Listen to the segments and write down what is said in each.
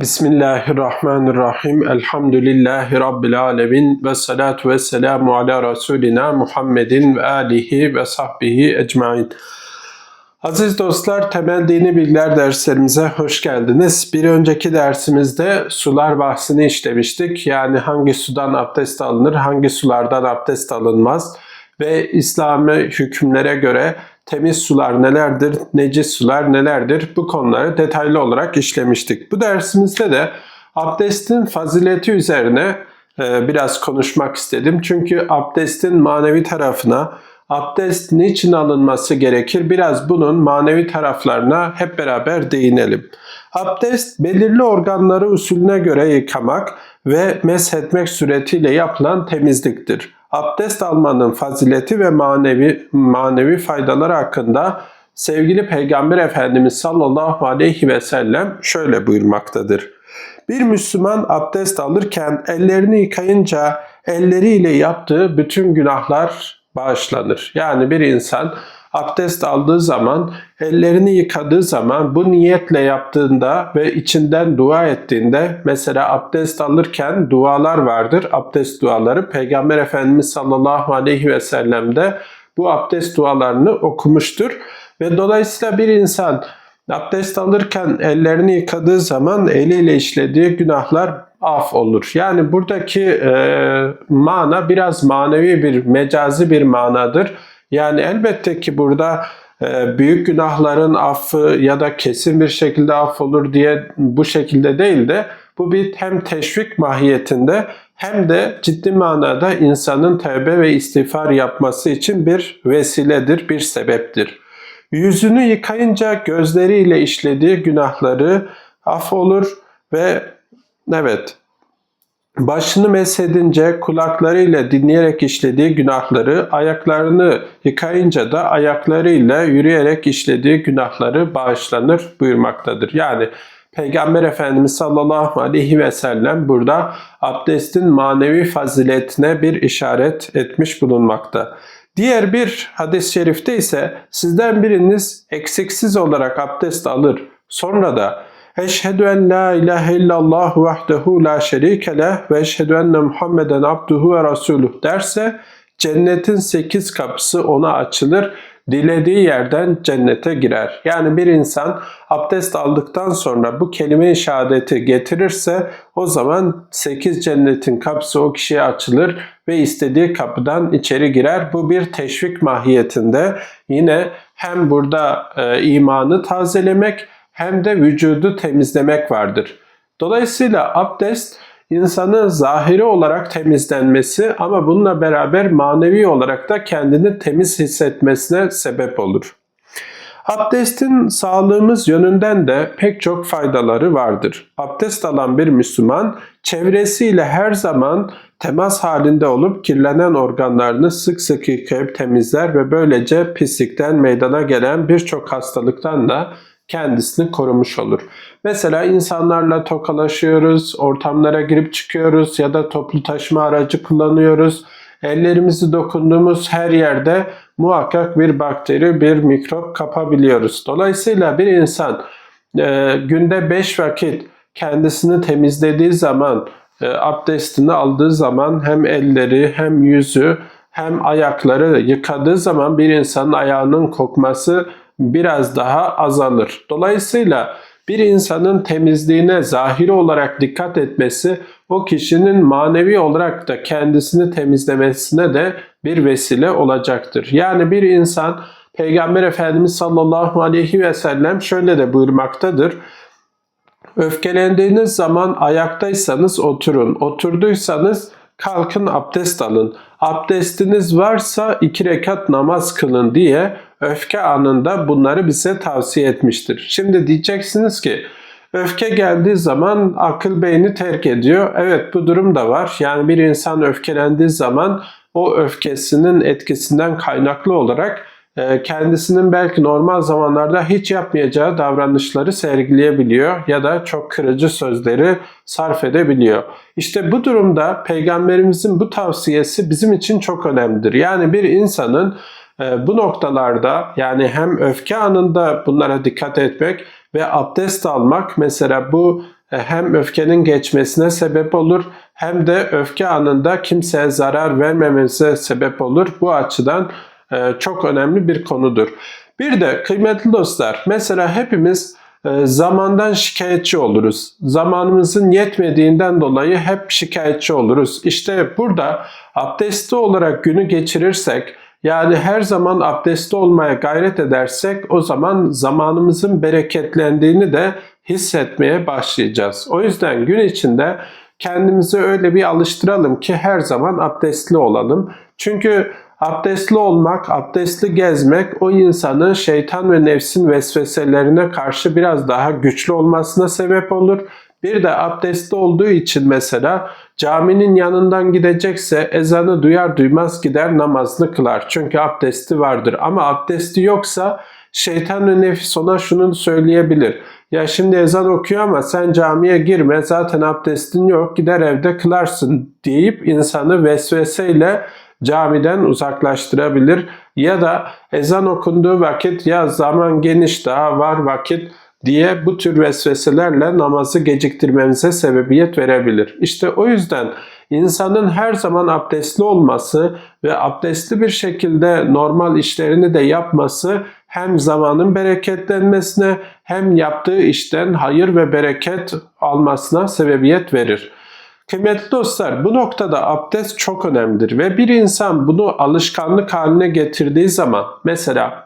Bismillahirrahmanirrahim. Elhamdülillahi Rabbil alemin. Ve salatu ve selamu ala Resulina Muhammedin ve alihi ve sahbihi ecmain. Aziz dostlar, temel dini bilgiler derslerimize hoş geldiniz. Bir önceki dersimizde sular bahsini işlemiştik. Yani hangi sudan abdest alınır, hangi sulardan abdest alınmaz ve İslami hükümlere göre temiz sular nelerdir, necis sular nelerdir bu konuları detaylı olarak işlemiştik. Bu dersimizde de abdestin fazileti üzerine e, biraz konuşmak istedim. Çünkü abdestin manevi tarafına, abdest niçin alınması gerekir biraz bunun manevi taraflarına hep beraber değinelim. Abdest belirli organları usulüne göre yıkamak ve meshetmek suretiyle yapılan temizliktir abdest almanın fazileti ve manevi manevi faydaları hakkında sevgili Peygamber Efendimiz sallallahu aleyhi ve sellem şöyle buyurmaktadır. Bir Müslüman abdest alırken ellerini yıkayınca elleriyle yaptığı bütün günahlar bağışlanır. Yani bir insan abdest aldığı zaman, ellerini yıkadığı zaman bu niyetle yaptığında ve içinden dua ettiğinde mesela abdest alırken dualar vardır. Abdest duaları Peygamber Efendimiz sallallahu aleyhi ve sellem bu abdest dualarını okumuştur. Ve dolayısıyla bir insan abdest alırken ellerini yıkadığı zaman eliyle işlediği günahlar af olur. Yani buradaki e, mana biraz manevi bir, mecazi bir manadır. Yani elbette ki burada e, büyük günahların affı ya da kesin bir şekilde af olur diye bu şekilde değil de bu bir hem teşvik mahiyetinde hem de ciddi manada insanın tevbe ve istiğfar yapması için bir vesiledir, bir sebeptir. Yüzünü yıkayınca gözleriyle işlediği günahları af olur ve evet Başını mesedince kulaklarıyla dinleyerek işlediği günahları, ayaklarını yıkayınca da ayaklarıyla yürüyerek işlediği günahları bağışlanır buyurmaktadır. Yani Peygamber Efendimiz sallallahu aleyhi ve sellem burada abdestin manevi faziletine bir işaret etmiş bulunmakta. Diğer bir hadis-i şerifte ise sizden biriniz eksiksiz olarak abdest alır. Sonra da Eşhedü en la ilahe illallah vahdehu la şerike leh ve eşhedü enne Muhammeden abduhu ve rasuluh derse cennetin sekiz kapısı ona açılır. Dilediği yerden cennete girer. Yani bir insan abdest aldıktan sonra bu kelime-i şehadeti getirirse o zaman sekiz cennetin kapısı o kişiye açılır ve istediği kapıdan içeri girer. Bu bir teşvik mahiyetinde. Yine hem burada e, imanı tazelemek hem de vücudu temizlemek vardır. Dolayısıyla abdest insanın zahiri olarak temizlenmesi ama bununla beraber manevi olarak da kendini temiz hissetmesine sebep olur. Abdestin sağlığımız yönünden de pek çok faydaları vardır. Abdest alan bir Müslüman çevresiyle her zaman temas halinde olup kirlenen organlarını sık sık yıkayıp temizler ve böylece pislikten meydana gelen birçok hastalıktan da kendisini korumuş olur. Mesela insanlarla tokalaşıyoruz, ortamlara girip çıkıyoruz ya da toplu taşıma aracı kullanıyoruz. Ellerimizi dokunduğumuz her yerde muhakkak bir bakteri, bir mikrop kapabiliyoruz. Dolayısıyla bir insan e, günde 5 vakit kendisini temizlediği zaman, e, abdestini aldığı zaman hem elleri hem yüzü hem ayakları yıkadığı zaman bir insanın ayağının kokması biraz daha azalır. Dolayısıyla bir insanın temizliğine zahiri olarak dikkat etmesi o kişinin manevi olarak da kendisini temizlemesine de bir vesile olacaktır. Yani bir insan Peygamber Efendimiz sallallahu aleyhi ve sellem şöyle de buyurmaktadır. Öfkelendiğiniz zaman ayaktaysanız oturun, oturduysanız kalkın abdest alın. Abdestiniz varsa iki rekat namaz kılın diye öfke anında bunları bize tavsiye etmiştir. Şimdi diyeceksiniz ki öfke geldiği zaman akıl beyni terk ediyor. Evet bu durum da var. Yani bir insan öfkelendiği zaman o öfkesinin etkisinden kaynaklı olarak e, kendisinin belki normal zamanlarda hiç yapmayacağı davranışları sergileyebiliyor ya da çok kırıcı sözleri sarf edebiliyor. İşte bu durumda peygamberimizin bu tavsiyesi bizim için çok önemlidir. Yani bir insanın bu noktalarda yani hem öfke anında bunlara dikkat etmek ve abdest almak mesela bu e, hem öfkenin geçmesine sebep olur hem de öfke anında kimseye zarar vermememize sebep olur. Bu açıdan e, çok önemli bir konudur. Bir de kıymetli dostlar mesela hepimiz e, zamandan şikayetçi oluruz. Zamanımızın yetmediğinden dolayı hep şikayetçi oluruz. İşte burada abdestli olarak günü geçirirsek yani her zaman abdestli olmaya gayret edersek o zaman zamanımızın bereketlendiğini de hissetmeye başlayacağız. O yüzden gün içinde kendimizi öyle bir alıştıralım ki her zaman abdestli olalım. Çünkü abdestli olmak, abdestli gezmek o insanın şeytan ve nefsin vesveselerine karşı biraz daha güçlü olmasına sebep olur. Bir de abdestli olduğu için mesela caminin yanından gidecekse ezanı duyar duymaz gider namazını kılar. Çünkü abdesti vardır. Ama abdesti yoksa şeytan ve nefis ona şunu söyleyebilir. Ya şimdi ezan okuyor ama sen camiye girme zaten abdestin yok gider evde kılarsın deyip insanı vesveseyle camiden uzaklaştırabilir. Ya da ezan okunduğu vakit ya zaman geniş daha var vakit diye bu tür vesveselerle namazı geciktirmemize sebebiyet verebilir. İşte o yüzden insanın her zaman abdestli olması ve abdestli bir şekilde normal işlerini de yapması hem zamanın bereketlenmesine hem yaptığı işten hayır ve bereket almasına sebebiyet verir. Kıymetli dostlar bu noktada abdest çok önemlidir ve bir insan bunu alışkanlık haline getirdiği zaman mesela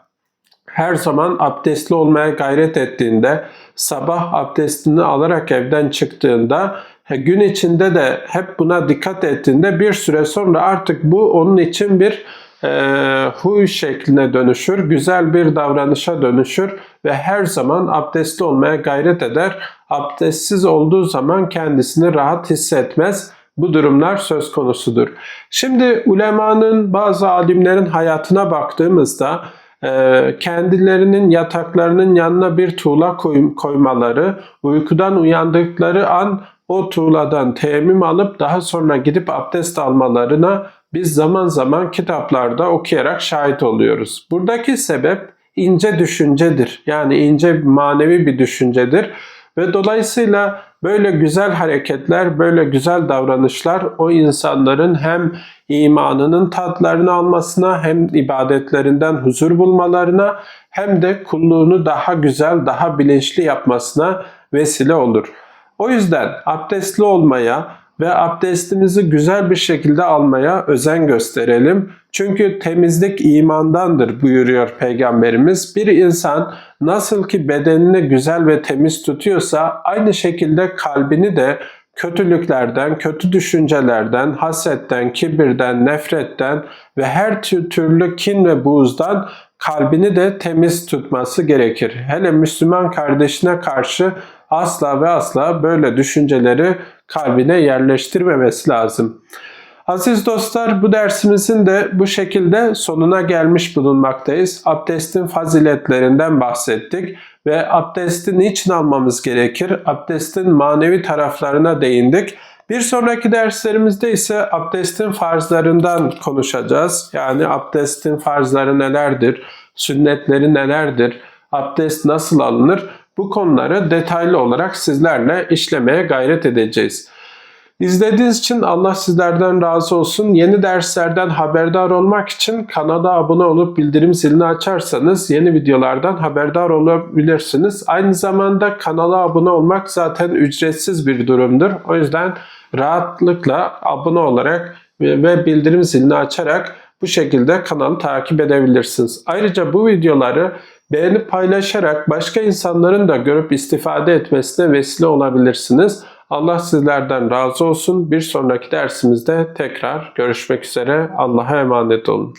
her zaman abdestli olmaya gayret ettiğinde, sabah abdestini alarak evden çıktığında, gün içinde de hep buna dikkat ettiğinde bir süre sonra artık bu onun için bir e, huy şekline dönüşür, güzel bir davranışa dönüşür ve her zaman abdestli olmaya gayret eder. Abdestsiz olduğu zaman kendisini rahat hissetmez. Bu durumlar söz konusudur. Şimdi ulemanın, bazı alimlerin hayatına baktığımızda kendilerinin yataklarının yanına bir tuğla koymaları, uykudan uyandıkları an o tuğladan temim alıp daha sonra gidip abdest almalarına biz zaman zaman kitaplarda okuyarak şahit oluyoruz. Buradaki sebep ince düşüncedir. Yani ince manevi bir düşüncedir. Ve dolayısıyla böyle güzel hareketler, böyle güzel davranışlar o insanların hem imanının tatlarını almasına hem ibadetlerinden huzur bulmalarına hem de kulluğunu daha güzel, daha bilinçli yapmasına vesile olur. O yüzden abdestli olmaya ve abdestimizi güzel bir şekilde almaya özen gösterelim. Çünkü temizlik imandandır buyuruyor Peygamberimiz. Bir insan nasıl ki bedenini güzel ve temiz tutuyorsa aynı şekilde kalbini de kötülüklerden, kötü düşüncelerden, hasetten, kibirden, nefretten ve her türlü kin ve buğzdan kalbini de temiz tutması gerekir. Hele Müslüman kardeşine karşı asla ve asla böyle düşünceleri kalbine yerleştirmemesi lazım. Aziz dostlar bu dersimizin de bu şekilde sonuna gelmiş bulunmaktayız. Abdestin faziletlerinden bahsettik ve abdesti niçin almamız gerekir? Abdestin manevi taraflarına değindik. Bir sonraki derslerimizde ise abdestin farzlarından konuşacağız. Yani abdestin farzları nelerdir? Sünnetleri nelerdir? Abdest nasıl alınır? Bu konuları detaylı olarak sizlerle işlemeye gayret edeceğiz. İzlediğiniz için Allah sizlerden razı olsun. Yeni derslerden haberdar olmak için kanala abone olup bildirim zilini açarsanız yeni videolardan haberdar olabilirsiniz. Aynı zamanda kanala abone olmak zaten ücretsiz bir durumdur. O yüzden rahatlıkla abone olarak ve bildirim zilini açarak bu şekilde kanalı takip edebilirsiniz. Ayrıca bu videoları beğenip paylaşarak başka insanların da görüp istifade etmesine vesile olabilirsiniz. Allah sizlerden razı olsun. Bir sonraki dersimizde tekrar görüşmek üzere. Allah'a emanet olun.